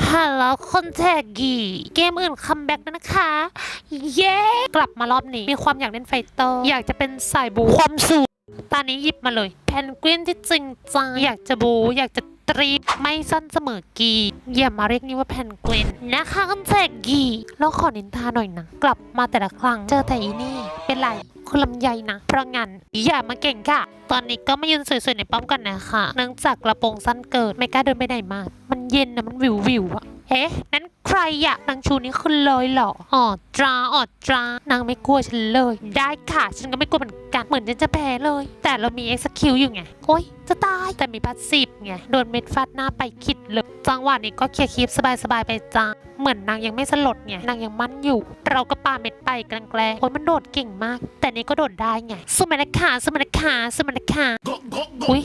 ฮัลโหลคนแทกกี้เกมอื่นคัมแบ็กแล้วนะคะ เย้ กลับมารอบนี้ มีความอยากเล่นไฟเตอร์ อยากจะเป็นสายบูความสูงตอนนี้หยิบมาเลย แพนกวินที่จริงจัง อยากจะบู อยากจะ ตรีไม่สั้นเสมอกีอย่ามาเรียกนี่ว่าแพนกวินนะคะคนแจกกีแล้วขอนินทาหน่อยนะ กลับมาแต่ละครั้งเจอแต่อีนี่ เป็นไรคุณลำไยนะ เพราะงั้นอย่ามาเก่งค่ะ ตอนนี้ก็มายืนสวยๆในป้อมกันนะคะเนื่องจากกระโปรงสั้นเกิดไม่กล้าเดินไปไหนมา มันเย็นนะมันวิววิวอะเอ๊ะนั้น ใครอยากนางชูนี้ขึ้นเลยเหรออ๋อตราอ๋อตรานางไม่กลัวฉันเลย ได้ค่ะ ฉันก็ไม่กลัวเหมือนกันเหมือนฉันจะแพ้เลย แต่เรามีเอ็กซ์คิวอยู่ไง โอ้ยจะตายแต่มีพัสซีฟไงโดนเม็ดฟาดหน้าไปคิดเลยจังหวะนี้ก็เคลียร์คลิปสบายๆไปจ้า เหมือนนางยังไม่สลดไงนางยังมั่นอยู่ เราก็ปาเม็ดไปแกล้งๆโอ้ยมันโดดเก่งมาก แต่นี่ก็โดดได้ไง สมัยนะคาสมัยนะคาสมัยนะคาอุ้ย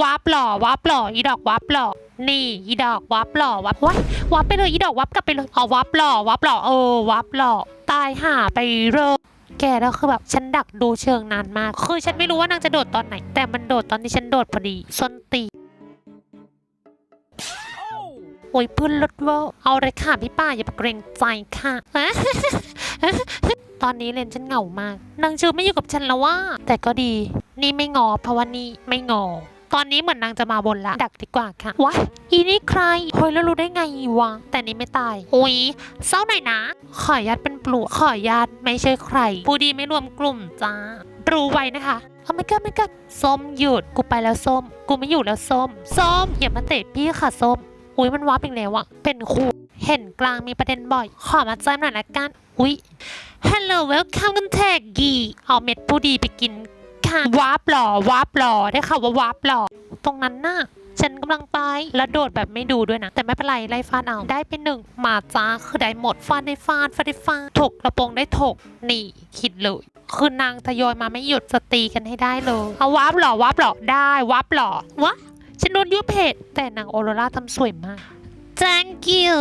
วาปหล่อวาปหล่ออีดอกวาปหล่อนี่อีดอกวาร์ปหล่อวาร์ปว้ายวับไปเลยอีดอกวับกลับไปเลยเอวับหล่อวับหล่อเออวับหล่อตายห่าไปเริ่มแกแล้วคือแบบฉันดักดูเชิงนานมาก คือฉันไม่รู้ว่านางจะโดดตอนไหน แต่มันโดดตอนที่ฉันโดดพอดีส้นตี โอ้ยพื้นรถเวอร์เอาเลยค่ะพี่ป้าอย่าไปเกรงใจค่ะ ตอนนี้เลนฉันเหงามาก นางชื่อไม่อยู่กับฉันแล้วว่า แต่ก็ดี นี่ไม่งอเพราะว่านี่ไม่งอ ตอนนี้เหมือนนางจะมาบนละ ดักดีกว่าค่ะวะอีนี่ใครเฮ้ยแล้วรู้ได้ไงวะ แต่นี่ไม่ตายโอ้ยเศร้าหน่อยนะ ขอญาตเป็นปลวกขอญาตไม่ใช่ใคร ผู้ดีไม่รวมกลุ่มจ้ารู้ไว้นะคะเอาไม่กัไม่กัส้มหยุด กูไปแล้วส้ม กูไม่อยู่แล้วส้ม ส้มอย่ามาเตะพี่ค่ะส้ม อุ้ยมันว้าปอีกแล้วอะเป็นคู่เห็นกลางมีประเด็นบ่อย ขอมาแจ้มหน่อยละกัน อุ้ย Hello welcome กันแทกกีเอาเม็ดผู้ดีไปกินค่ะวาร์ปหล่อวาร์ปหล่อได้ข่าวว่าวาร์ปหล่อตรงนั้นน่ะฉันกำลังไปแล้วโดดแบบไม่ดูด้วยนะ แต่ไม่เป็นไรไล่ฟาดเอาได้ไปหนึ่งมาจ้าคือได้หมดฟาดได้ฟาดฟาดได้ฟาดถกกระโปรงได้ถกนี่คิดเลยคือนางทยอยมาไม่หยุดจะตีกันให้ได้เลยเอาวาร์ปหล่อวาร์ปหล่อได้วาร์ปหล่อวะ ฉันโดนยุบเพจแต่นางโอโรราทำสวยมาก thank you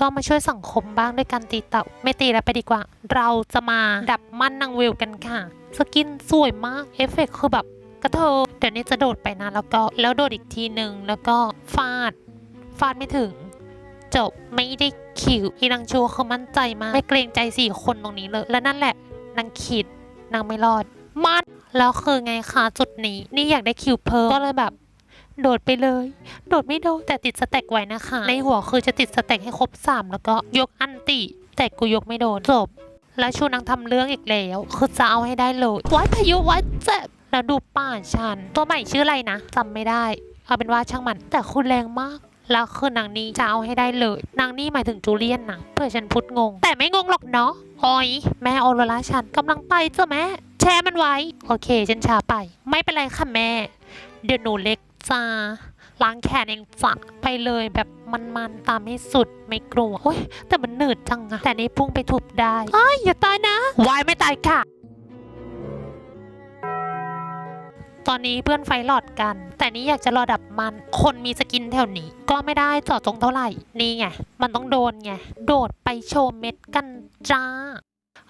ก็มาช่วยสังคมบ้างด้วยการตีเต่า ไม่ตีแล้วไปดีกว่า เราจะมาดับมั่นนางวิวกันค่ะ สกินสวยมาก เอฟเฟกต์คือแบบกระเทอเดี๋ยวนี้จะโดดไปนะแล้วก็แล้วโดดอีกทีหนึ่งแล้วก็ฟาด ฟาดไม่ถึง จบไม่ได้คิวอีนางชูคือมั่นใจมาก ไม่เกรงใจสี่คนตรงนี้เลย แล้วนั่นแหละนางคิดนางไม่รอดมัดแล้วคือไงคะจุดนี้ นี่อยากได้คิวเพิ่มก็เลยแบบ โดดไปเลย โดดไม่โดนแต่ติดสเต็กไว้นะคะ ในหัวคือจะติดสเต็กให้ครบ 3 แล้วก็ยกอันติ แต่กูยกไม่โดนจบ แล้วชูนางทำเรื่องอีกแล้ว คือจะเอาให้ได้เลยไว้พายุไว้เจ็บแล้วดูป่าชัน ตัวใหม่ชื่ออะไรนะจำไม่ได้ เอาเป็นว่าช่างมันแต่คุณแรงมากแล้วคือนางนี้จะเอาให้ได้เลย นางนี่หมายถึงจูเลียนนะเพื่อฉันพูดงง แต่ไม่งงหรอกเนาะโอ้ยแม่ออโรราฉันกำลังไปจ้ะแม่แชร์มันไว้ โอเค ฉันช้าไป ไม่เป็นไรค่ะแม่ เดี๋ยวหนูเล็ก จ้าล้างแขนเองจ้ะไปเลยแบบมันๆตามให้สุดไม่กลัวโอ้ยแต่มันหนืดจังอะแต่นี่พุ่งไปทุบได้เอ้ยอย่าตายนะวายไม่ตายค่ะ ตอนนี้เพื่อนไฟหลอดกัน แต่นี้อยากจะรอดับมัน คนมีสกินแถวนี้ ก็ไม่ได้เจาะจงเท่าไหร่ นี่ไง มันต้องโดนไง โดดไปโชว์เม็ดกันจ้า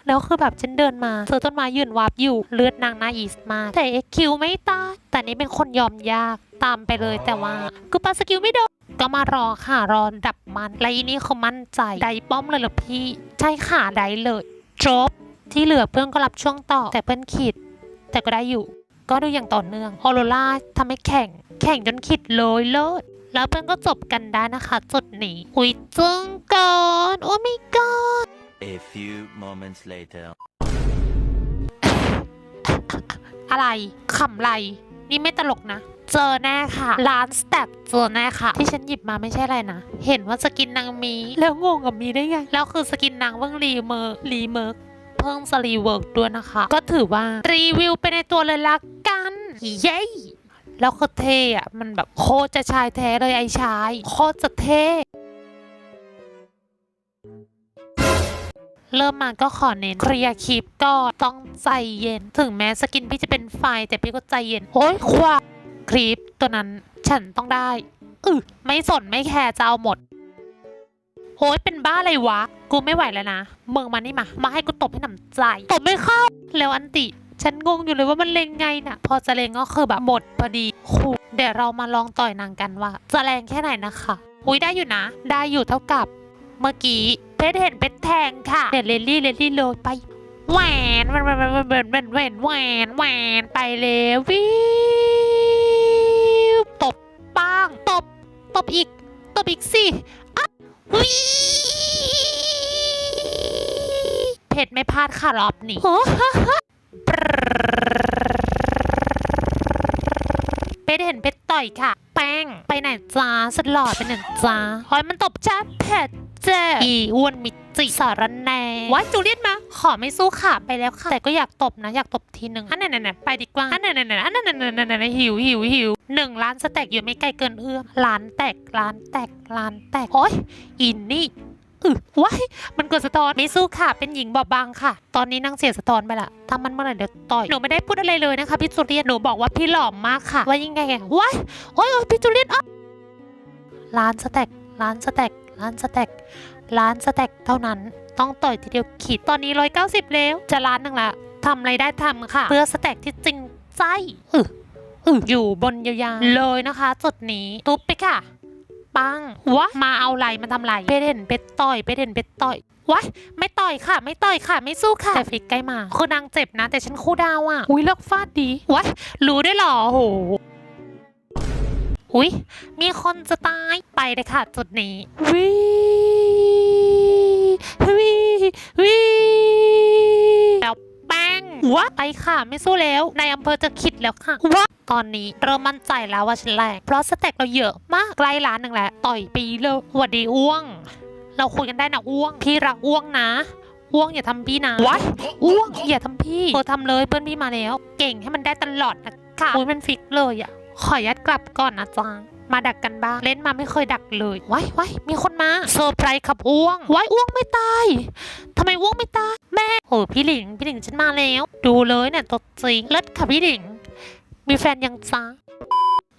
แล้วคือแบบฉันเดินมาเจอต้นไม้ยืนวาบอยู่เลือดนางนาอีสมากแต่เอ็กคิวไม่ตายแต่นี่เป็นคนยอมยากตามไปเลยแต่ว่ากูปาสกิลไม่โดนก็มารอค่ะรอดับมันและอีนี่เขามั่นใจไดป้อมเลยหรอพี่ ใช่ค่ะไดเลยจบที่เหลือเพื่อนก็รับช่วงต่อ แต่เพื่อนขีด แต่ก็ได้อยู่ ก็ดูอย่างต่อเนื่องออโรล่าทำให้แข่ง แข่งจนขิดเลยเลิศแล้วเพื่อนก็จบกันได้นะคะ จุดนี้อุ้ยจึงเกินโอ้ไม่กอ A few moments later. อะไรขำไร นี่ไม่ตลกนะ เจอแน่ค่ะ ร้านสแต็กเจอแน่ค่ะ ที่ฉันหยิบมาไม่ใช่อะไรนะ เห็นว่าสกินนางมี แล้วงงกับมีได้ไง แล้วคือสกินนางเพิ่งรีเมอร์รีเมอร์เพิ่งสรีเวิร์กด้วยนะคะ ก็ถือว่ารีวิวไปในตัวเลยละกัน เย้แล้วคือเท่อะมันแบบโคตรจะชายแท้เลยไอ้ชาย โคตรจะเท่ เริ่มมาก็ขอเน้นเคลียร์คลิปก็ต้องใจเย็น ถึงแม้สกินพี่จะเป็นไฟแต่พี่ก็ใจเย็น โอ้ยควาคลิปตัวนั้นฉันต้องได้อือไม่สนไม่แคร์จะเอาหมดโอ้ยเป็นบ้าอะไรวะ กูไม่ไหวแล้วนะมึงมานี่มา มาให้กูตบให้หนำใจ ตบไม่เข้า แล้วอันติ ฉันงงอยู่เลยว่ามันเลงไงน่ะ พอจะเลงก็คือแบบหมดพอดีคูเดี๋ยวเรามาลองต่อยนางกันว่า จะแรงแค่ไหนนะคะ อุ้ยได้อยู่นะ ได้อยู่เท่ากับ เมื่อกี้ เพชรเห็นเป็นแทงค่ะเด็ดเลลี่เลลี่เลยไปแหวนแหวนแหวนแหวนแหวนแหวนแหวนแหวนแวนไปเลยวิวตบป้างตบตบอีกตบอีกสิอะวิเพชรไม่พลาดค่ะรอบนี้เพชรเห็นเพชรต่อยค่ะ แป้งไปไหนจ้าสลอดไปหนึ่งจ้าหอยมันตบจ้าเพชร เจอีอ้วนมิจิสารแหนว้ายจูเลียนมา ขอไม่สู้ค่ะไปแล้วค่ะ แต่ก็อยากตบนะ อยากตบทีหนึ่งอันนั้นน่ะไปดีกว่า อันนั้นน่ะอันนั้นน่ะหิวหิวหิวหนึ่งล้านสเต็กอยู่ไม่ไกลเกินเอื้อมล้านแตกล้านแตกล้านแตกโอ้ยอินนี่อือว้ายมันกดสะท้อนไม่สู้ค่ะ เป็นหญิงบอบบางค่ะ ตอนนี้นางเสียสะท้อนไปละถ้ามันเมื่อไหร่เดี๋ยวต่อย หนูไม่ได้พูดอะไรเลยนะคะพี่จุเลียน หนูบอกว่าพี่หล่อมากค่ะ ว่ายังไงอะว้ายโอ้ยโอ้ยพี่จุเลียนอะล้านสเต็กล้านสเต็ก ล้านสเต็กล้านสเต็กเท่านั้น ต้องต่อยทีเดียวขีดตอนนี้ร้อยเก้าสิบแล้ว จะล้านหนึ่งละทำอะไรได้ทำค่ะ เพื่อสเต็กที่จริงใจอืออืออยู่บนยาวๆเลยนะคะ จุดนี้ทุบไปค่ะปังวะมาเอาไรมาทำไรเป็ดเห็นเป็ดต่อยเป็ดเห็นเป็ดต่อยวะไม่ต่อยค่ะ ไม่ต่อยค่ะ ไม่สู้ค่ะแต่ฟิกใกล้มาคือนางเจ็บนะ แต่ฉันคู่ดาวอะอุ้ยเลิกฟาดดีวะรู้ได้วยเหรอโห อุ้ยมีคนจะตายไปเลยค่ะ จุดนี้วิวิวิแล้วแป้งวะไปค่ะไม่สู้แล้วในายอำเภอจะคิดแล้วค่ะวะตอนนี้เริ่มมั่นใจแล้วว่าฉันแรงเพราะสเต็กเราเยอะมากใกล้ล้านหนึ่งแล้วต่อยปีเลยหวัดดีอ้วง เราคุยกันได้นะอ้วง พี่รักอ้วงนะอ้วงอย่าทำพี่นะวะอ้วงอย่าทำพี่เออทำเลยเพื่อนพี่มาแล้ว เก่งให้มันได้ตลอดนะคะอุ้ยมันฟิกเลยอะ ขอยัดกลับก่อนนะจ๊ะมาดักกันบ้าง เล่นมาไม่เคยดักเลยว้ายว้มีคนมาเซอร์ไพรส์ขับอ้วงว้ายอ้วงไม่ตายทำไมอ้วงไม่ตาย แม่โอ้พี่หลิง พี่หลิงฉันมาแล้ว ดูเลยเนี่ยตัวจริงเลิศค่ะพี่หลิง มีแฟนยังจ้า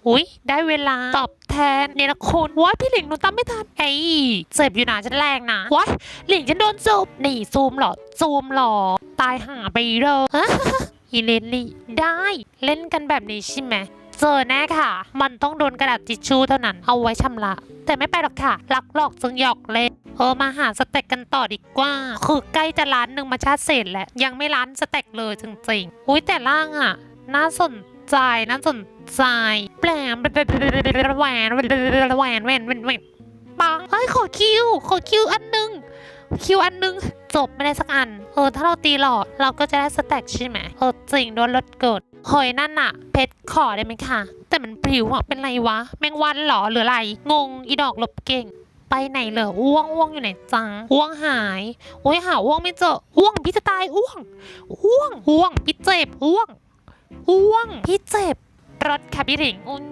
อุ้ยได้เวลาตอบแทนเนี่ยนะคุณว้ายพี่หลิงหนูตามไม่ทันไอ้ยเจ็บอยู่นะฉันแรงนะว้ายหลิงฉันโดนซูมนี่ซูมเหรอซูมหรอตายหาไปเลยอีเลนลี่ได้ เล่นกันแบบนี้ใช่ไหม เจอแน่ค่ะ มันต้องโดนกระดาษทิชชู่เท่านั้นเอาไว้ชำระ แต่ไม่ไปหรอกค่ะลักหลอกจึงหยอกเล่นเออมาหาสเต็กกันต่อดีกว่า คือใกล้จะร้านหนึ่งมาชาติเศษแล้วยังไม่ร้านสเต็กเลยจริงๆอุ้ยแต่ล่างอะ น่าสนใจน่าสนใจแปลมแหวนแหวนแหวนแหวนแหวนปังเฮ้ยขอคิว ขอคิวอันหนึงคิวอันหนึงจบไม่ได้สักอัน เออ ถ้าเราตีหลอดเราก็จะได้สแต็กใช่ไหมเออจริงโดนลดเกิด เฮ้ยนั่นอะเพชรขอได้ไหมคะแต่มันปลิวอะเป็นไรวะ แมงวันเหรอหรืออะไร งงอีดอกลบเก่ง ไปไหนเหรออ้วงอ้วงอยู่ไหนจังอ้วงหายโอ้ยหาอ้วงไม่เจออ้วงพี่จะตายอ้วงอ้วงอ้วงพี่เจ็บอ้วงอ้วงพี่เจ็บรถค่ะพี่ถิงอุ้น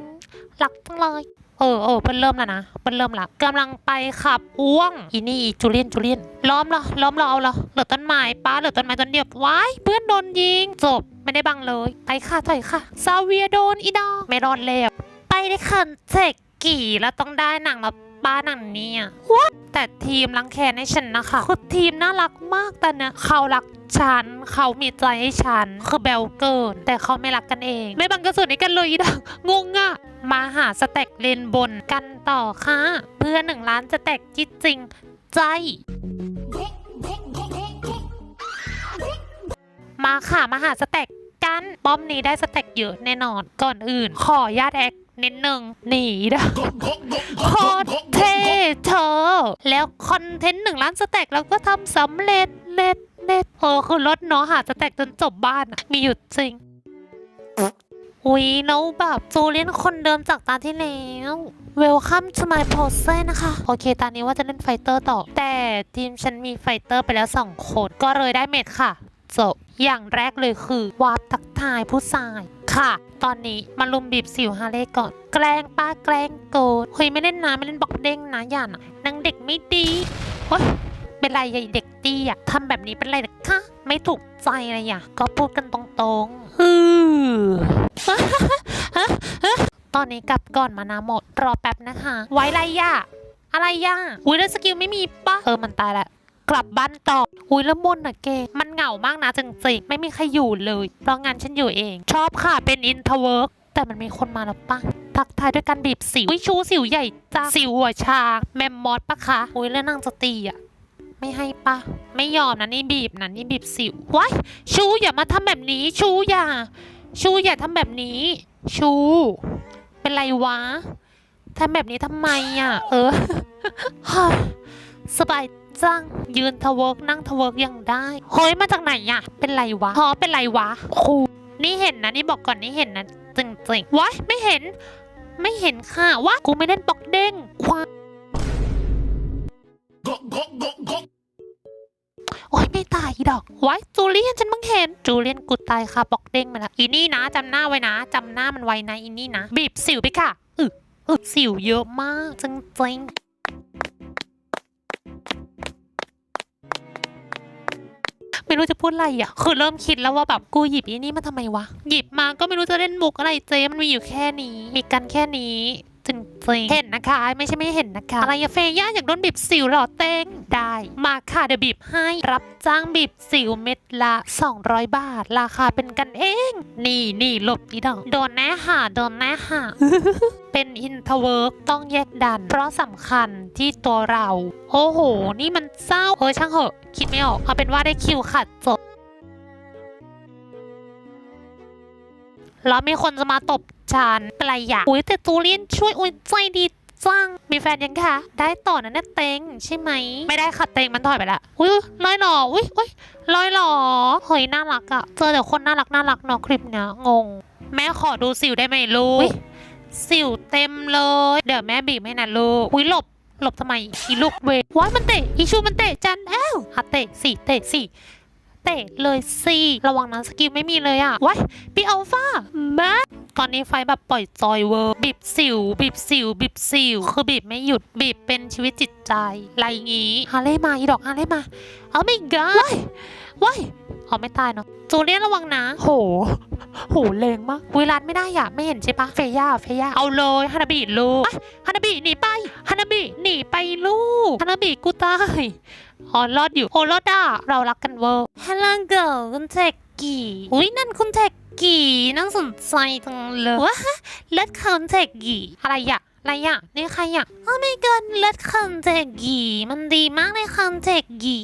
รักจังเลยเออเออเพิ่นเริ่มแล้วนะเพิ่นเริ่มละกำลังไปขับอ้วงอีนี่จูเลียนจูเลียนล้อมเหรอล้อมเราเอาเหรอเหลือต้นไม้ป้าเหลือต้นไม้ต้นเดียวว้ายเพื่อนโดนยิงจบ ไม่ได้บังเลย ไปค่ะถอยค่ะซาเวียโดนอีดอกไม่รอดแล้ว ไปได้คันเจกกี่แล้วต้องได้หนังมาป้าหนังเนี่ยว้าแต่ทีมรังแคให้ฉันนะคะคือทีมน่ารักมากแต่เนี่ยเขารักฉันเขามีใจให้ฉันคือเบลเกิน แต่เขาไม่รักกันเอง ไม่บังกระสุนให้กันเลยอีดอกงงอะมาหาสเต็กเลนบนกันต่อค่ะ เพื่อหนึ่งล้านสเต็กจิตจริงใจ มาค่ะ มาหาสเต็กกัน ป้อมนี้ได้สเต็กเยอะแน่นอน ก่อนอื่น ขอญาตแอคนิดหนึ่งหนีนะโคตรเท่เธอ แล้วคอนเทนต์หนึ่งล้านสเต็กเราก็ทำสำเร็จเล็ดเล็ดเออคือรถเนาะหาสเต็กจนจบบ้าน มีอยู่จริงอุ๊ยแล้วแบบจูเลียนคนเดิมจากตาที่แล้ว Welcome to my pose นะคะ โอเค ตอนนี้ว่าจะเล่นไฟเตอร์ต่อ แต่ทีมฉันมีไฟเตอร์ไปแล้วสองคน ก็เลยได้เมดค่ะ จบ อย่างแรกเลยคือวาร์ปทักทายผู้ชาย ค่ะ ตอนนี้มาลุมบีบสิวฮาเล่ก่อน แกล้งป้าแกล้งโกดเฮ้ยไม่เล่นนะไม่เล่นบอกเด้งนะอย่านะนางเด็กไม่ดีเฮ้ยเป็นไรยายเด็กดีอะทำแบบนี้เป็นไรนะคะ ไม่ถูกใจอะไรอะก็พูดกันตรงๆอือตอนนี้กลับก่อนมานาหมด รอแป๊บนะคะ ไว้ไรย่ะอะไรย่ะอุ้ยแล้วสกิลไม่มีปะเออมันตายละ กลับบ้านต่ออุ้ยแล้วมนอะเกมันเหงามากนะจริงๆ ไม่มีใครอยู่เลย เพราะงานฉันอยู่เอง ชอบค่ะเป็นอินทเวิร์กแต่มันมีคนมาแล้วปะทักทายด้วยการบีบสิววิชูสิวใหญ่จ้าสิวหัวชาแมมมอสปะคะอุ้ยแล้วนางจะตีอะไม่ให้ปะไม่ยอมนะนี่บีบนะนี่บีบสิวว้ายชูอย่ามาทำแบบนี้ ชูอย่า ชูอย่าทำแบบนี้ ชู เป็นไรวะทำแบบนี้ทำไมอะ เออสบาย จัง ยืนทะเวิร์กนั่งทะเวิร์กยังได้เฮ้ยมาจากไหนอะเป็นไรวะฮอเป็นไรวะครูนี่เห็นนะนี่บอกก่อนนี่เห็นนะจริงจริงๆวะไม่เห็น ไม่เห็นค่ะวะกูไม่เล่นบล็อกเด้งควาโอ้ยไม่ตายอีดอกไว้จูเลียนฉันเพิ่งเห็นจูเลียนกูตายค่ะบล็อกเด้งมาแล้วอีนี่นะจำหน้าไว้นะจำหน้ามันไว้นะอีนี่นะบีบสิวไปค่ะอึอึสิวเยอะมากจริงจริง ไม่รู้จะพูดอะไรอะ คือเริ่มคิดแล้วว่าแบบกูหยิบอีนี่มาทำไมวะ หยิบมาก็ไม่รู้จะเล่นมุกอะไรเจมันมีอยู่แค่นี้ มีกันแค่นี้จ ริงๆเห็นนะคะ ไม่ใช่ไม่เห็นนะคะ อะไรอะเฟย่าอยากโดนบีบสิวเหรอเต้งได้ มาค่ะเดี๋ยวบีบให้ รับจ้างบีบสิวเม็ดละ 200 บาท ราคาเป็นกันเอง นี่นี่หลบอีดอกโดนแน่ค่ะโดนแน่ค่ะ เป็นอินทเวิร์กต้องแยกดัน เพราะสำคัญที่ตัวเรา โอ้โห นี่มันเศร้าเฮ้ยช่างเหอะ คิดไม่ออก เอาเป็นว่าได้คิวค่ะจบ แล้วมีคนจะมาตบฉันอะไรอย่างอุ้ยแต่จูเลียนช่วยอุ้ยใจดีจังมีแฟนยังคะ ได้ต่อนะเนี่ยเต็งใช่ไหม ไม่ได้ค่ะเต็งมันถอยไปละอุ้ยลอยหล่ออุ้ยอุ้ยลอยหล่อเฮ้ยน่ารักอะเจอแต่คนน่ารักน่ารักเนาะคลิปเนี้ยงง แม่ขอดูสิวได้ไหมลูกสิวเต็มเลย เดี๋ยวแม่บีบให้นะลูกอุ้ยหลบหลบทำไมอีลูกเวว้ายมันเตะอีชูมันเตะจันแอ้วอะเตะสิเตะสิ เตะเลยสิระวังนะสกิลไม่มีเลยอะว้ายปีอัลฟาแม่ตอนนี้ไฟแบบปล่อยจอยเวอร์บีบสิวบีบสิวบีบสิวคือบีบไม่หยุดบีบเป็นชีวิตจิตใจอะไรงี้ฮาเล่มาอีดอกฮาเล่มาเอาไม่กาว้ายว้ายเอาไม่ตายเนาะจูเลียนระวังนะ โห โหแรงมากวิรันไม่ได้อะไม่เห็นใช่ปะเฟย่าเฟย่าเอาเลยฮานาบิลูกฮานาบิหนีไปฮานาบิหนีไปลูกฮานาบิกูตาย อ๋อรอดอยู่โอ้รอดอะเรารักกันเวอร์ฮัลโหลเกิร์ลคุณเทกกี้อุ้ยนั่นคุณเทกกี้น่าสนใจจังเลยว้าเล็ดคันเทกกี้อะไรอะอะไรอะนี่ใครอะโอ้ไม่เกินเล็ดคันเทกกี้มันดีมากเลยคันเทกกี้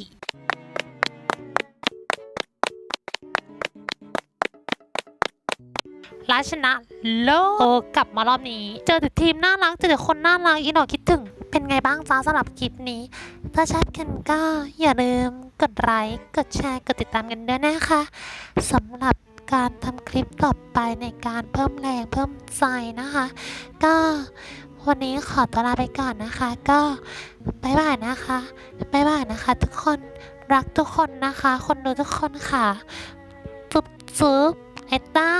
ราชนะโลกเออกลับมารอบนี้ เจอแต่ทีมน่ารักเจอแต่คนน่ารักอีหนอคิดถึง เป็นไงบ้างจ้าสำหรับคลิปนี้ ถ้าชอบกันก็อย่าลืมกดไลค์กดแชร์กดติดตามกันด้วยนะคะสำหรับการทำคลิปต่อไปในการเพิ่มแรงเพิ่มใจนะคะ ก็วันนี้ขอตัวลาไปก่อนนะคะ ก็บายบายนะคะบายบายนะคะ ทุกคนรักทุกคนนะคะ คนดูทุกคนค่ะจุ๊บจุ๊บไอ้เต้า